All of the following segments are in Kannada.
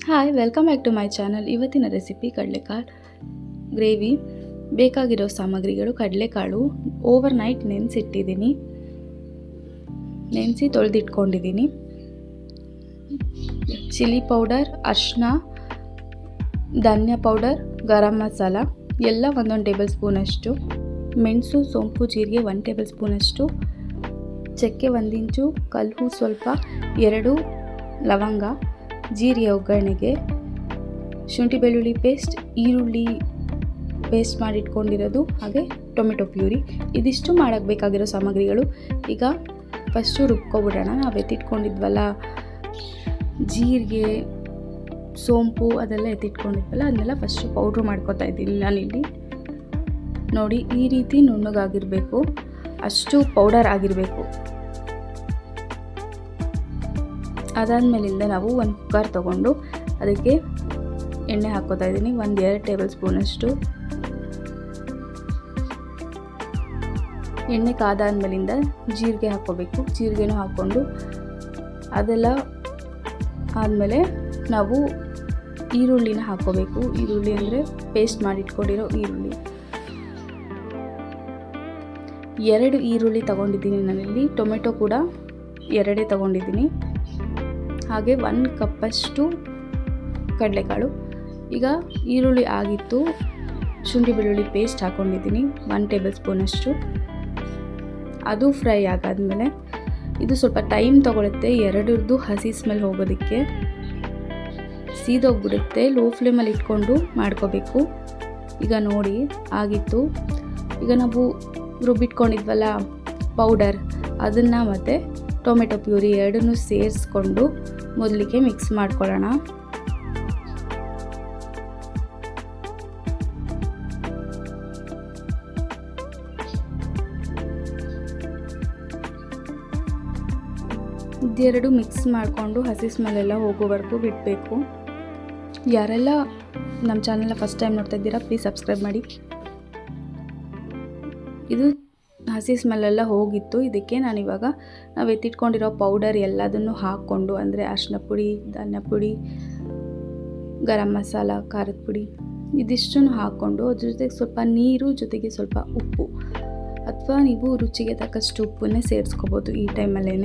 Hi welcome back to my channel ಇವತ್ತಿನ ರೆಸಿಪಿ ಕಡಲೆಕಾಳು ಗ್ರೇವಿ ಬೇಕಾಗಿರೋ ಸಾಮಗ್ರಿಗಳು ಕಡಲೆಕಾಳು. ಓವರ್ ನೈಟ್ ನೆನೆಸಿಟ್ಟಿದ್ದೀನಿ. ನೆನೆಸಿ ತೊಳೆದಿಟ್ಕೊಂಡಿದ್ದೀನಿ. ಚಿಲ್ಲಿ ಪೌಡರ್ ಅರ್ಶಿನ ಧನ್ಯ ಪೌಡರ್ ಗರಂ ಮಸಾಲ. ಎಲ್ಲ ಒಂದೊಂದು ಟೇಬಲ್ ಸ್ಪೂನಷ್ಟು ಮೆಣಸು, ಸೋಂಪು, ಜೀರಿಗೆ ಒನ್ ಟೇಬಲ್ ಸ್ಪೂನಷ್ಟು ಚಕ್ಕೆ ಒಂದಿಂಚು ಕಲ್ಲು ಸ್ವಲ್ಪ, ಎರಡು ಲವಂಗ. ಜೀರಿಗೆ ಒಗ್ಗರಣೆಗೆ ಶುಂಠಿ ಬೆಳ್ಳುಳ್ಳಿ ಪೇಸ್ಟ್ ಈರುಳ್ಳಿ ಪೇಸ್ಟ್ ಮಾಡಿಟ್ಕೊಂಡಿರೋದು, ಹಾಗೆ ಟೊಮೆಟೊ ಪ್ಯೂರಿ. ಇದಿಷ್ಟು ಮಾಡೋಕ್ಕೆ ಬೇಕಾಗಿರೋ ಸಾಮಗ್ರಿಗಳು. ಈಗ ಫಸ್ಟು ರುಬ್ಕೊಬಿಡೋಣ. ನಾವು ಎತ್ತಿಟ್ಕೊಂಡಿದ್ವಲ್ಲ, ಜೀರಿಗೆ, ಸೋಂಪು ಅದೆಲ್ಲ ಎತ್ತಿಟ್ಕೊಂಡಿದ್ವಲ್ಲ, ಅದನ್ನೆಲ್ಲ ಫಸ್ಟು ಪೌಡ್ರ್ ಮಾಡ್ಕೊತಾ ಇದ್ದೀನಿ ನಾನಿಲ್ಲಿ ನೋಡಿ, ಈ ರೀತಿ ನುಣ್ಣಗಾಗಿರಬೇಕು. ಅಷ್ಟು ಪೌಡರ್ ಆಗಿರಬೇಕು. ಅದಾದಮೇಲಿಂದ ನಾವು ಒಂದು ಕುಕ್ಕರ್ ತೊಗೊಂಡು ಅದಕ್ಕೆ ಎಣ್ಣೆ ಹಾಕೋತಾ ಇದ್ದೀನಿ. ಒಂದು ಎರಡು ಟೇಬಲ್ ಸ್ಪೂನಷ್ಟು ಎಣ್ಣೆ ಕಾದಾದ್ಮೇಲಿಂದ ಜೀರಿಗೆ ಹಾಕ್ಕೋಬೇಕು. ಜೀರಿಗೆನೂ ಹಾಕ್ಕೊಂಡು ಅದೆಲ್ಲ ಆದಮೇಲೆ ನಾವು ಈರುಳ್ಳಿನ ಹಾಕ್ಕೋಬೇಕು. ಈರುಳ್ಳಿ ಅಂದರೆ ಪೇಸ್ಟ್ ಮಾಡಿಟ್ಕೊಂಡಿರೋ ಈರುಳ್ಳಿ. ಎರಡು ಈರುಳ್ಳಿ ತಗೊಂಡಿದ್ದೀನಿ ನಾನಿಲ್ಲಿ ಟೊಮೆಟೊ ಕೂಡ ಎರಡೇ ತಗೊಂಡಿದ್ದೀನಿ. ಹಾಗೆ ಒನ್ ಕಪ್ಪಷ್ಟು ಕಡಲೆಕಾಳು. ಈಗ ಈರುಳ್ಳಿ ಆಗಿತ್ತು. ಶುಂಠಿ ಬೆಳ್ಳುಳ್ಳಿ ಪೇಸ್ಟ್ ಹಾಕ್ಕೊಂಡಿದ್ದೀನಿ ಒನ್ ಟೇಬಲ್ ಸ್ಪೂನಷ್ಟು ಅದು ಫ್ರೈ ಆಗಾದಮೇಲೆ ಇದು ಸ್ವಲ್ಪ ಟೈಮ್ ತೊಗೊಳುತ್ತೆ. ಎರಡರದ್ದು ಹಸಿ ಸ್ಮೆಲ್ ಹೋಗೋದಕ್ಕೆ. ಸೀದೋಗ್ಬಿಡುತ್ತೆ. ಲೋ ಫ್ಲೇಮಲ್ಲಿ ಇಟ್ಕೊಂಡು ಮಾಡ್ಕೋಬೇಕು. ಈಗ ನೋಡಿ, ಆಗಿತ್ತು. ಈಗ ನಾವು ರುಬ್ಬಿಟ್ಕೊಂಡಿದ್ವಲ್ಲ ಪೌಡರ್ ಅದನ್ನು ಮತ್ತು ಟೊಮೆಟೊ ಪ್ಯೂರಿ ಎರಡನ್ನೂ ಸೇರಿಸ್ಕೊಂಡು ಮೊದಲಿಗೆ ಮಿಕ್ಸ್ ಮಾಡ್ಕೊಳ್ಳೋಣ. ಇದೆರಡು ಮಿಕ್ಸ್ ಮಾಡಿಕೊಂಡು ಹಸಿ ಸ್ಮೆಲ್ಲೆಲ್ಲ ಹೋಗೋವರೆಗೂ ಬಿಡಬೇಕು. ಯಾರೆಲ್ಲ ನಮ್ಮ ಚಾನಲ್ನ ಫಸ್ಟ್ ಟೈಮ್ ನೋಡ್ತಾ ಇದ್ದೀರಾ ಪ್ಲೀಸ್ ಸಬ್ಸ್ಕ್ರೈಬ್ ಮಾಡಿ. ಇದು ಹಸಿ ಸ್ಮೆಲ್ಲೆಲ್ಲ ಹೋಗಿತ್ತು. ಇದಕ್ಕೆ ನಾನಿವಾಗ ನಾವು ಎತ್ತಿಟ್ಕೊಂಡಿರೋ ಪೌಡರ್ ಎಲ್ಲದನ್ನು ಹಾಕ್ಕೊಂಡು, ಅಂದರೆ ಅರಿಶಿನ ಪುಡಿ, ಧನ್ಯ ಪುಡಿ, ಗರಂ ಮಸಾಲ, ಖಾರದ ಪುಡಿ, ಇದಿಷ್ಟನ್ನು ಹಾಕ್ಕೊಂಡು, ಅದ್ರ ಜೊತೆಗೆ ಸ್ವಲ್ಪ ನೀರು, ಜೊತೆಗೆ ಸ್ವಲ್ಪ ಉಪ್ಪು. ಅಥವಾ ನೀವು ರುಚಿಗೆ ತಕ್ಕಷ್ಟು ಉಪ್ಪನ್ನೇ ಸೇರಿಸ್ಕೋಬೋದು ಈ ಟೈಮಲ್ಲೇ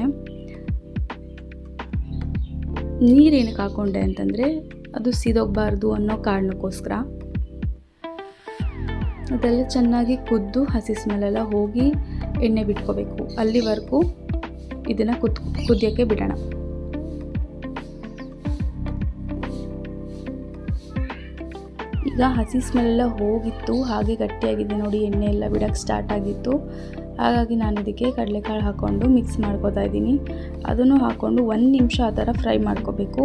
ನೀರೇನಕ್ಕೆ ಹಾಕ್ಕೊಂಡೆ ಅಂತಂದರೆ, ಅದು ಸಿದೋಗಬಾರ್ದು ಅನ್ನೋ ಕಾರಣಕ್ಕೋಸ್ಕರ. ಅದೆಲ್ಲ ಚೆನ್ನಾಗಿ ಕುದ್ದು ಹಸಿ ಸ್ಮೆಲ್ಲೆಲ್ಲ ಹೋಗಿ ಎಣ್ಣೆ ಬಿಟ್ಕೋಬೇಕು. ಅಲ್ಲಿವರೆಗೂ ಇದನ್ನು ಕುದ್ ಕುದಿಯೋಕ್ಕೆ ಬಿಡೋಣ. ಈಗ ಹಸಿ ಸ್ಮೆಲ್ಲೆಲ್ಲ ಹೋಗಿತ್ತು, ಹಾಗೆ ಗಟ್ಟಿಯಾಗಿದೆ ನೋಡಿ, ಎಣ್ಣೆ ಎಲ್ಲ ಬಿಡೋಕ್ಕೆ ಸ್ಟಾರ್ಟ್ ಆಗಿತ್ತು. ಹಾಗಾಗಿ ನಾನು ಇದಕ್ಕೆ ಕಡಲೆಕಾಳು ಹಾಕ್ಕೊಂಡು ಮಿಕ್ಸ್ ಮಾಡ್ಕೋತಾ ಇದ್ದೀನಿ. ಅದನ್ನು ಹಾಕ್ಕೊಂಡು ಒಂದು ನಿಮಿಷ ಆ ಥರ ಫ್ರೈ ಮಾಡ್ಕೋಬೇಕು.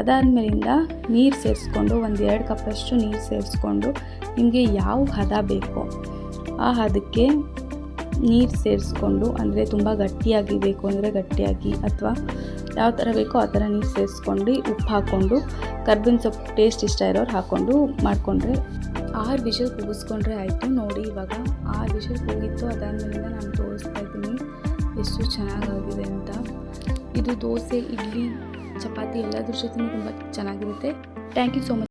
ಅದಾದಮೇಲಿಂದ ನೀರು ಸೇರಿಸ್ಕೊಂಡು ಒಂದು ಎರಡು ಕಪ್ಪಷ್ಟು ನೀರು ಸೇರಿಸ್ಕೊಂಡು ನಿಮಗೆ ಯಾವ ಹದ ಬೇಕೋ ಆ ಹದಕ್ಕೆ ನೀರು ಸೇರಿಸ್ಕೊಂಡು, ಅಂದರೆ ತುಂಬ ಗಟ್ಟಿಯಾಗಿ ಬೇಕು ಅಂದರೆ ಗಟ್ಟಿಯಾಗಿ ಅಥವಾ ಯಾವ ಥರ ಬೇಕೋ ಆ ಥರ ನೀರು ಸೇರಿಸ್ಕೊಂಡು ಉಪ್ಪು ಹಾಕ್ಕೊಂಡು ಕರ್ಬೇವಿನ ಸೊಪ್ಪು ಟೇಸ್ಟ್ ಇಷ್ಟ ಇರೋರು ಹಾಕ್ಕೊಂಡು ಮಾಡಿಕೊಂಡ್ರೆ ಆರು ವಿಷಲ್ ಕೂಗಿಸ್ಕೊಂಡ್ರೆ ಆಯಿತು. ನೋಡಿ ಇವಾಗ ಆರು ವಿಷಲ್ ಕೂಗಿತ್ತು. ಅದಾದಮೇಲಿಂದ ನಾನು ತೋರಿಸ್ತಾ ಇದ್ದೀನಿ. ಎಷ್ಟು ಚೆನ್ನಾಗಾಗಿದೆ ಅಂತ. ಇದು ದೋಸೆ, ಇಡ್ಲಿ ಚಪಾತಿ ಎಲ್ಲದ್ರ ಜೊತೆ ತುಂಬ ಚೆನ್ನಾಗಿರುತ್ತೆ. Thank you so much